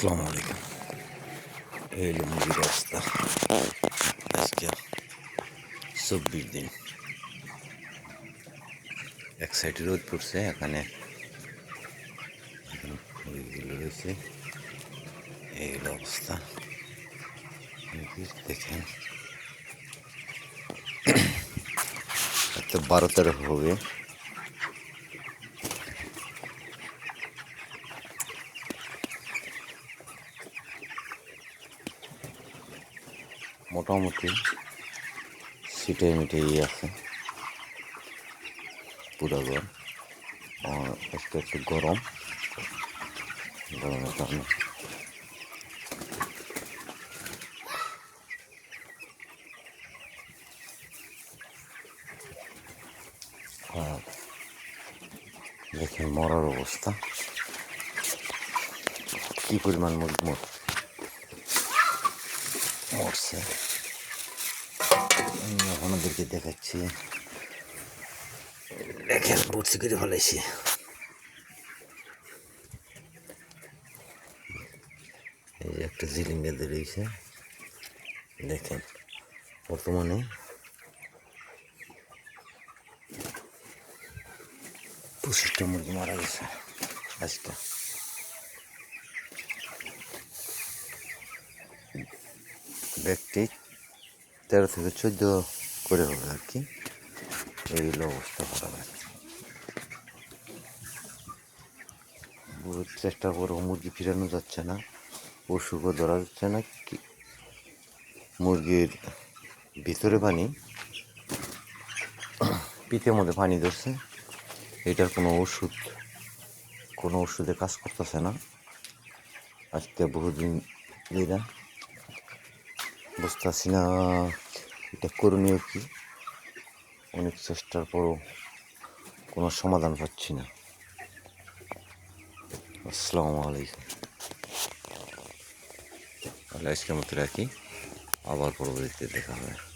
আসসালামু আলাইকুম এই হলো মুরগির অবস্থা আজকে চব্বিশ দিন এক সাইডে রোদ পড়ছে এখানে এখানে মুরগিগুলো রয়েছে এই হলো অবস্থা মুরগির দেখেন এত বারো তেরো হবে মোটামুটি সিটে মিটেই আছে। পুরো গরম। আর একটু গরম। গরমের কারণে। দেখেন মরার অবস্থা। কি পরিমাণ মর মরছে। আপনাদেরকে দেখাচ্ছি। দেখেন, ভর্তি করে ফেলাইছি। এই যে একটা জিলিং বেঁধে রয়েছে। দেখেন, বর্তমানে পঁচিশটা মুরগি মারা গেছে আজকে। ব্যক্তি তেরো থেকে চোদ্দ করে হবে আর কি এইগুলো অবস্থা খারাপ আর কি। বহুত চেষ্টা করব মুরগি ফিরানো যাচ্ছে না পশুকে ধরা যাচ্ছে না কি মুরগির ভিতরে পানি পিঠের মধ্যে পানি ধরছে এটার কোনো ওষুধ কোনো ওষুধে কাজ করতেছে না আজকে বহুদিন দিলা বুঝতেছি না এটা করণীয় কি? অনেক চেষ্টার পরও কোনো সমাধান পাচ্ছি না। আসসালামু আলাইকুম। তাহলে আজকের মতো রাখি। আবার পরবর্তীতে দেখা হবে।